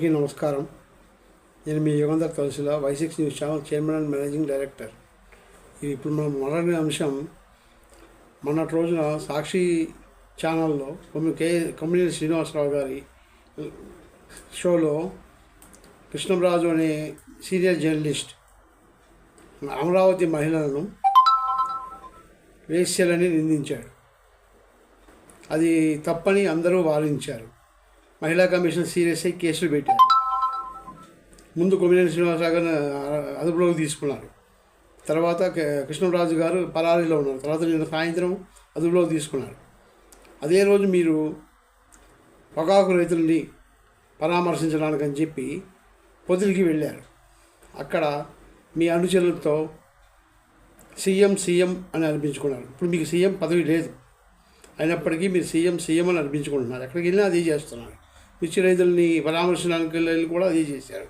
అందరికీ నమస్కారం. నేను మీ Yugandhar తులసిల Y six news channel chairman and managing director ఇది ఇప్పుడు మనం మొదటి అంశం. మొన్నటి రోజున సాక్షి ఛానల్లో కే కొమ్మినేని శ్రీనివాసరావు గారి షోలో కృష్ణంరాజు అనే సీనియర్ జర్నలిస్ట్ అమరావతి మహిళలను వేశ్యలని నిందించాడు. అది తప్పని అందరూ వాదించారు. మహిళా కమిషన్ సీరియస్ అయి కేసులు పెట్టారు. ముందు కొమ్మినేని శ్రీనివాసరావు గారిని అదుపులోకి తీసుకున్నారు. తర్వాత కృష్ణరాజు గారు పరారీలో ఉన్నారు. తర్వాత నిన్న సాయంత్రం అదుపులోకి తీసుకున్నారు. అదే రోజు మీరు పొగాకు రైతుల్ని పరామర్శించడానికి అని చెప్పి పొదిలికి వెళ్ళారు. అక్కడ మీ అనుచరులతో సీఎం సీఎం అని అనిపించుకున్నారు. ఇప్పుడు మీకు సీఎం పదవి లేదు. అయినప్పటికీ మీరు సీఎం సీఎం అని అనిపించుకుంటున్నారు. ఎక్కడికి వెళ్ళినా అదే చేస్తున్నారు. మిర్చి రైతుల్ని పరామర్శడానికి వెళ్ళి కూడా అదే చేశారు.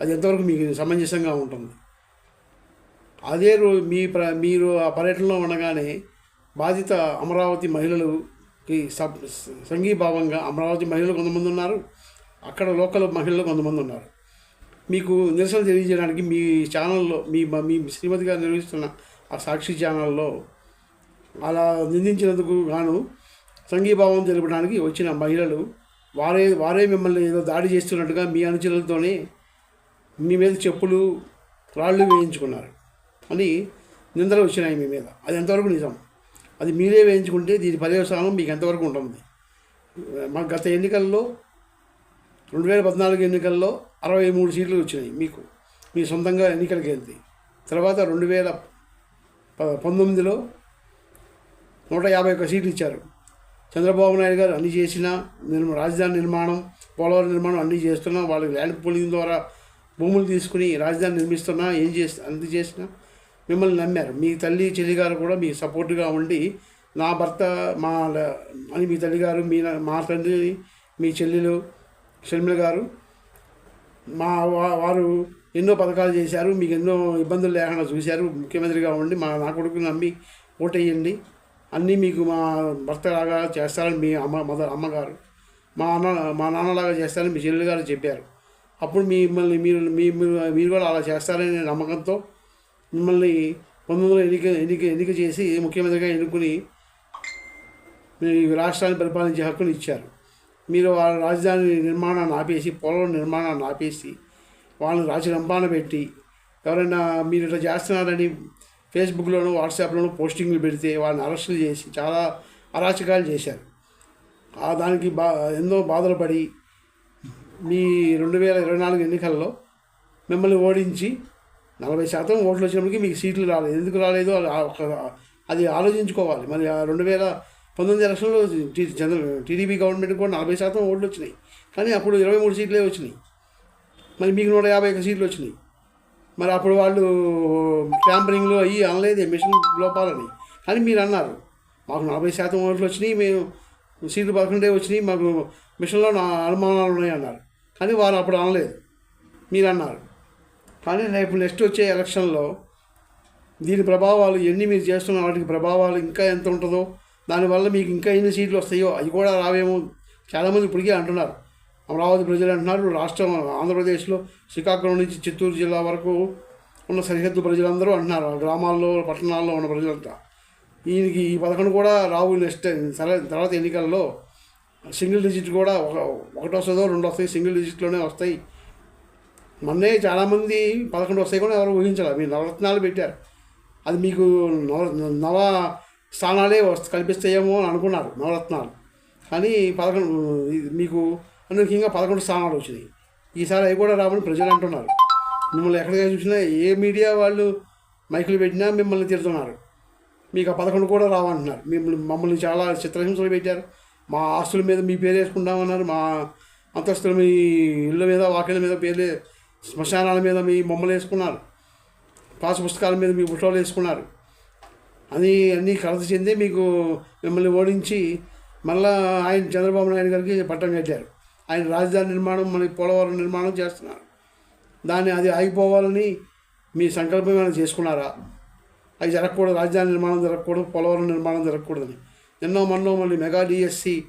అది ఎంతవరకు మీకు సమంజసంగా ఉంటుంది? అదే రోజు మీ ప్ర మీరు ఆ పర్యటనలో ఉండగానే బాధిత అమరావతి మహిళలుకి సబ్ సంఘీభావంగా అమరావతి మహిళలు కొంతమంది ఉన్నారు. అక్కడ లోకల్ మహిళలు కొంతమంది ఉన్నారు. మీకు నిరసన తెలియజేయడానికి మీ ఛానల్లో మీ మీ శ్రీమతి గారు నిర్వహిస్తున్న ఆ సాక్షి ఛానల్లో అలా నిందించినందుకు గాను సంఘీభావం తెలుపడానికి వచ్చిన మహిళలు వారే వారే మిమ్మల్ని ఏదో దాడి చేస్తున్నట్టుగా మీ అనుచరులతోనే మీ మీద చెప్పులు రాళ్ళు వేయించుకున్నారు. అని నిందలు వచ్చినాయి మీ మీద. అది ఎంతవరకు నిజం? అది మీరే వేయించుకుంటే దీని పర్యవసానం మీకు ఎంతవరకు ఉంటుంది? మా గత ఎన్నికల్లో రెండు వేల పద్నాలుగు ఎన్నికల్లో అరవై మూడు సీట్లు వచ్చినాయి మీకు. మీ సొంతంగా ఎన్నికలకి వెళ్తే తర్వాత రెండు వేల ప- పంతొమ్మిదిలో నూట యాభై ఒక్క సీట్లు ఇచ్చారు. చంద్రబాబు నాయుడు గారు అన్ని చేసిన నిర్మ రాజధాని నిర్మాణం పోలవరం నిర్మాణం అన్నీ చేస్తున్నా వాళ్ళకి ల్యాండ్ పూలింగ్ ద్వారా భూములు తీసుకుని రాజధాని నిర్మిస్తున్నా ఏం చేసి అంత చేసినా మిమ్మల్ని నమ్మారు. మీ తల్లి చెల్లి గారు కూడా మీకు సపోర్ట్గా ఉండి నా భర్త మా అని మీ తల్లి గారు మీ మా తండ్రి మీ చెల్లెలు షర్మిల గారు మా వారు ఎన్నో పథకాలు చేశారు. మీకు ఎన్నో ఇబ్బందులు లేకుండా చూశారు. ముఖ్యమంత్రిగా ఉండి మా నా కొడుకుని నమ్మి ఓటేయండి. అన్నీ మీకు మా భర్త లాగా చేస్తారని మీ అమ్మ మదర్ అమ్మగారు. మా అన్న మా నాన్నలాగా చేస్తారని మీ చెల్లెలు గారు చెప్పారు. అప్పుడు మిమ్మల్ని మీరు మీ మీరు- కూడా అలా చేస్తారనే నమ్మకంతో మిమ్మల్ని పంతొమ్మిది వందల ఎన్నిక ఎన్నిక ఎన్నిక చేసి ముఖ్యమంత్రిగా ఎన్నుకుని మీ రాష్ట్రాన్ని పరిపాలించే హక్కును ఇచ్చారు. మీరు వాళ్ళ రాజధాని నిర్మాణాన్ని ఆపేసి పొలం నిర్మాణాన్ని ఆపేసి వాళ్ళని రాజరంపాన పెట్టి ఎవరైనా మీరు ఇట్లా చేస్తున్నారని ఫేస్బుక్లోనూ వాట్సాప్లోనూ పోస్టింగ్లు పెడితే వాళ్ళని అరెస్టులు చేసి చాలా అరాచకాలు చేశారు. ఆ దానికి బా ఎన్నో బాధలు పడి మీ రెండు వేల ఇరవై నాలుగు ఎన్నికల్లో మిమ్మల్ని ఓడించి నలభై శాతం ఓట్లు వచ్చినప్పటికీ మీకు సీట్లు రాలేదు. ఎందుకు రాలేదు? అది ఆలోచించుకోవాలి. మరి ఆ రెండు వేల పంతొమ్మిది ఎలక్షన్లో జనరల్ టీడీపీ గవర్నమెంట్ కూడా నలభై శాతం ఓట్లు వచ్చినాయి. కానీ అప్పుడు ఇరవై మూడు సీట్లే వచ్చినాయి. మరి మీకు నూట యాభై ఒక సీట్లు వచ్చినాయి. మరి అప్పుడు వాళ్ళు ట్యాంపరింగ్లో అయ్యి అనలేదు మిషన్ లోపాలని. కానీ మీరు అన్నారు. మాకు నలభై శాతం ఓట్లు వచ్చినాయి మేము సీట్లు పదకొండే వచ్చినాయి మాకు మిషన్లో నా అనుమానాలు ఉన్నాయి అన్నారు. కానీ వారు అప్పుడు అనలేదు. మీరు అన్నారు. కానీ రేపు నెక్స్ట్ వచ్చే ఎలక్షన్లో దీని ప్రభావాలు ఎన్ని మీరు చేస్తున్న వాటికి ప్రభావాలు ఇంకా ఎంత ఉంటుందో దానివల్ల మీకు ఇంకా ఎన్ని సీట్లు వస్తాయో అవి కూడా రావేమో చాలామంది ఇప్పటికే అంటున్నారు. అమరావతి ప్రజలు అంటున్నారు రాష్ట్రం ఆంధ్రప్రదేశ్లో శ్రీకాకుళం నుంచి చిత్తూరు జిల్లా వరకు ఉన్న సరిహద్దు ప్రజలందరూ అంటున్నారు గ్రామాల్లో పట్టణాల్లో ఉన్న ప్రజలంతా. ఈయనకి ఈ పథకం కూడా రావు నెక్స్ట్ తర్వాత ఎన్నికల్లో సింగిల్ డిజిట్ కూడా ఒక ఒకటి వస్తుందో రెండు వస్తాయి సింగిల్ డిజిట్లోనే వస్తాయి. మొన్నే చాలామంది పదకొండు వస్తాయి కూడా ఎవరు ఊహించాలి మీరు నవరత్నాలు పెట్టారు. అది మీకు నవ నవ స్థానాలే వస్త కల్పిస్తాయేమో అని అనుకున్నారు నవరత్నాలు. కానీ పదకొండు మీకు ముఖ్యంగా పదకొండు స్థానాలు వచ్చినాయి. ఈసారి అవి కూడా రావని ప్రజలు అంటున్నారు. మిమ్మల్ని ఎక్కడికి చూసినా ఏ మీడియా వాళ్ళు మైకులు పెట్టినా మిమ్మల్ని తిడుతున్నారు. మీకు ఆ పదకొండు కూడా రావంటున్నారు. మిమ్మల్ని మమ్మల్ని చాలా చిత్రహింసలు పెట్టారు. మా ఆస్తుల మీద మీ పేరు వేసుకుంటామన్నారు. మా అంతస్తుల మీ ఇళ్ళ మీద వాకిళ్ళ మీద పేరు శ్మశానాల మీద మీ బొమ్మలు వేసుకున్నారు. పాస్ పుస్తకాల మీద మీ ఫోటోలు వేసుకున్నారు. అని అన్నీ కలత చెంది మీకు మిమ్మల్ని ఓడించి మళ్ళా ఆయన చంద్రబాబు నాయుడు గారికి పట్టం కట్టారు. ఆయన రాజధాని నిర్మాణం మన పోలవరం నిర్మాణం చేస్తున్నారు. దాన్ని అది ఆగిపోవాలని మీ సంకల్పం ఏమైనా చేసుకున్నారా? అది జరగకూడదు రాజధాని నిర్మాణం జరగకూడదు పోలవరం నిర్మాణం జరగకూడదని. ఎన్నో మనలో మళ్ళీ మెగా డిఎస్సి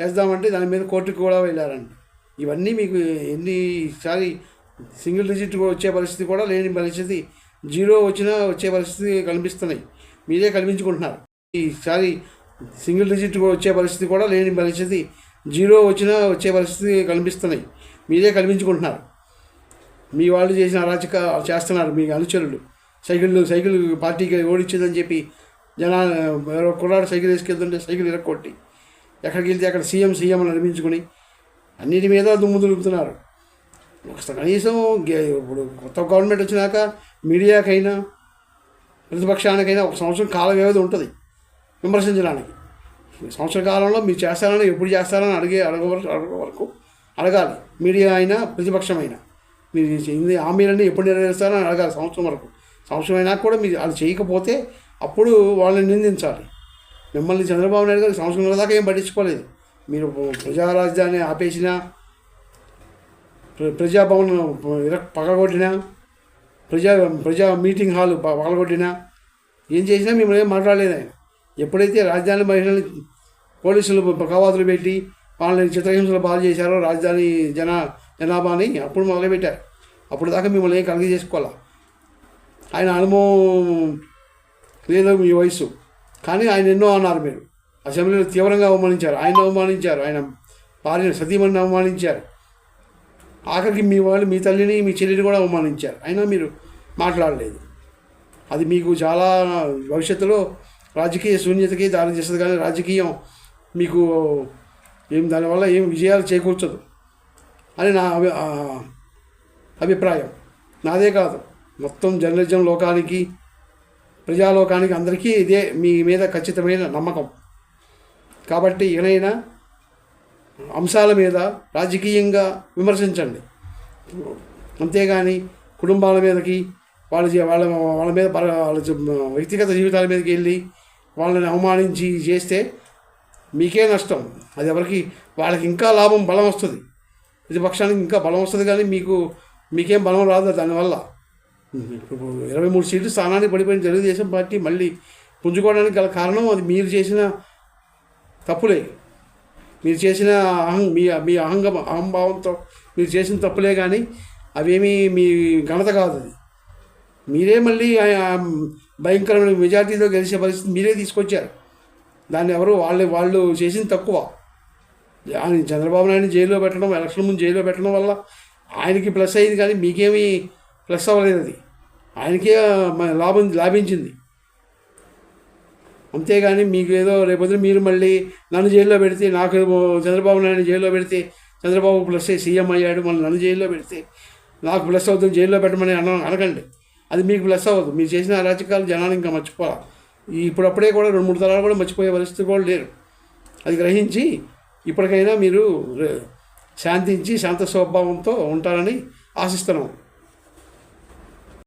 వేద్దామంటే దాని మీద కోర్టుకు కూడా వెళ్ళారండి. ఇవన్నీ మీకు ఎన్నిసారి సింగిల్ డిజిట్ కూడా వచ్చే పరిస్థితి కూడా లేని పరిస్థితి. జీరో వచ్చినా వచ్చే పరిస్థితి కనిపిస్తున్నాయి. మీరే కల్పించుకుంటున్నారు. ఈసారి సింగిల్ డిజిట్ కూడా వచ్చే పరిస్థితి కూడా లేని పరిస్థితి. జీరో వచ్చినా వచ్చే పరిస్థితి కనిపిస్తున్నాయి మీరే కల్పించుకుంటున్నారు. మీ వాళ్ళు చేసిన అరాచక చేస్తున్నారు మీ అనుచరులు. సైకిళ్ళు సైకిల్ పార్టీకి ఓడిచ్చిందని చెప్పి జనా కుర్రాడు సైకిల్ వేసుకెళ్తుంటే సైకిల్ ఇరక్కొట్టి ఎక్కడికి వెళ్తే అక్కడ సీఎం సీఎం అని అనిపించుకుని అన్నిటి మీద దుమ్ము దులుపుతున్నారు. అసలు కనీసం గే- ఇప్పుడు కొత్త గవర్నమెంట్ వచ్చినాక మీడియాకైనా ప్రతిపక్షానికైనా ఒక సంవత్సరం కాల వ్యవధి ఉంటుంది. విమర్శించడానికి. సంవత్సర కాలంలో మీరు చేస్తారని ఎప్పుడు చేస్తారని అడిగే అడగ వరకు అడగ వరకు అడగాలి. మీడియా అయినా ప్రతిపక్షమైనా. మీరు ఇది హామీలన్నీ ఎప్పుడు నెరవేరుస్తారని అడగాలి సంవత్సరం వరకు. సంవత్సరం అయినా కూడా మీరు అది చేయకపోతే అప్పుడు వాళ్ళని నిందించాలి. మిమ్మల్ని చంద్రబాబు నాయుడు గారు సంవత్సరం దాకా ఏం పట్టించుకోలేదు. మీరు ప్రజా రాజధాని ఆపేసినా ప్ర- ప్రజాభవన్ పగలగొట్టినా ప్రజా ప్రజా మీటింగ్ హాల్ పగలగొట్టినా ఏం చేసినా మిమ్మల్ని ఏం మాట్లాడలేదు ఆయన. ఎప్పుడైతే రాజధాని మహిళల్ని పోలీసులు కవాతులు పెట్టి వాళ్ళని చిత్రహింసలు బాధ చేశారో రాజధాని జన జనాభాని అప్పుడు మొదలుపెట్టారు. అప్పుడు దాకా మిమ్మల్ని ఏం కలిగి చేసుకోవాలా? ఆయన అనుభవం లేదు మీ వయసు కానీ ఆయన ఎన్నో అన్నారు మీరు. అసెంబ్లీలో తీవ్రంగా అవమానించారు. ఆయన అవమానించారు. ఆయన భార్య సతీమణిని అవమానించారు. ఆఖరికి మీ వాళ్ళు మీ తల్లిని మీ చెల్లిని కూడా అవమానించారు. అయినా మీరు మాట్లాడలేదు. అది మీకు చాలా భవిష్యత్తులో రాజకీయ శూన్యతకి దారి చేస్తుంది కానీ రాజకీయం మీకు ఏం దానివల్ల ఏం విజయాలు చేకూర్చదు అని నా అభి అభిప్రాయం. నాదే కాదు. మొత్తం జర్నలిజం లోకానికి ప్రజాలోకానికి అందరికీ ఇదే మీ మీద ఖచ్చితమైన నమ్మకం. కాబట్టి ఏనైనా అంశాల మీద రాజకీయంగా విమర్శించండి. అంతేగాని కుటుంబాల మీదకి వాళ్ళ వాళ్ళ వాళ్ళ మీద వాళ్ళ వ్యక్తిగత జీవితాల మీదకి వెళ్ళి వాళ్ళని అవమానించి చేస్తే మీకే నష్టం. అది ఎవరికి వాళ్ళకి ఇంకా లాభం బలం వస్తుంది. ప్రతిపక్షానికి ఇంకా బలం వస్తుంది కానీ మీకు మీకేం బలం రాదు దానివల్ల. ఇప్పుడు ఇరవై మూడు సీట్లు స్థానానికి పడిపోయిన తెలుగుదేశం పార్టీ మళ్ళీ పుంజుకోవడానికి గల కారణం అది మీరు చేసిన తప్పులే. మీరు చేసిన అహం మీ మీ అహంగ అహంభావంతో మీరు చేసిన తప్పులే కానీ అవేమీ మీ ఘనత కాదు అది. మీరే మళ్ళీ భయంకరమైన మెజార్టీతో గెలిచే పరిస్థితి మీరే తీసుకొచ్చారు. దాన్ని ఎవరు వాళ్ళు వాళ్ళు చేసింది తక్కువ. ఆయన చంద్రబాబు నాయుడు జైల్లో పెట్టడం ఎలక్షన్ ముందు జైల్లో పెట్టడం వల్ల ఆయనకి ప్లస్ అయింది కానీ మీకేమీ ప్లస్ అవ్వలేదు అది ఆయనకే లాభం లాభించింది. అంతేగాని మీకు ఏదో రేపొద్దున మీరు మళ్ళీ నన్ను జైల్లో పెడితే నాకు చంద్రబాబు నాయుడు జైల్లో పెడితే చంద్రబాబు ప్లస్ అయ్యి సీఎం అయ్యాడు మళ్ళీ నన్ను జైల్లో పెడితే నాకు ప్లస్ అవుతుంది జైల్లో పెట్టమని అన అనకండి. అది మీకు ప్లస్ అవ్వదు. మీరు చేసిన అరాచకాలు జనాలు ఇంకా మర్చిపోవాలి ఇప్పుడప్పుడే కూడా రెండు మూడు తరాలు కూడా మర్చిపోయే పరిస్థితి కూడా లేరు అది గ్రహించి ఇప్పటికైనా మీరు శాంతించి శాంత స్వభావంతో ఉంటారని ఆశిస్తున్నాం.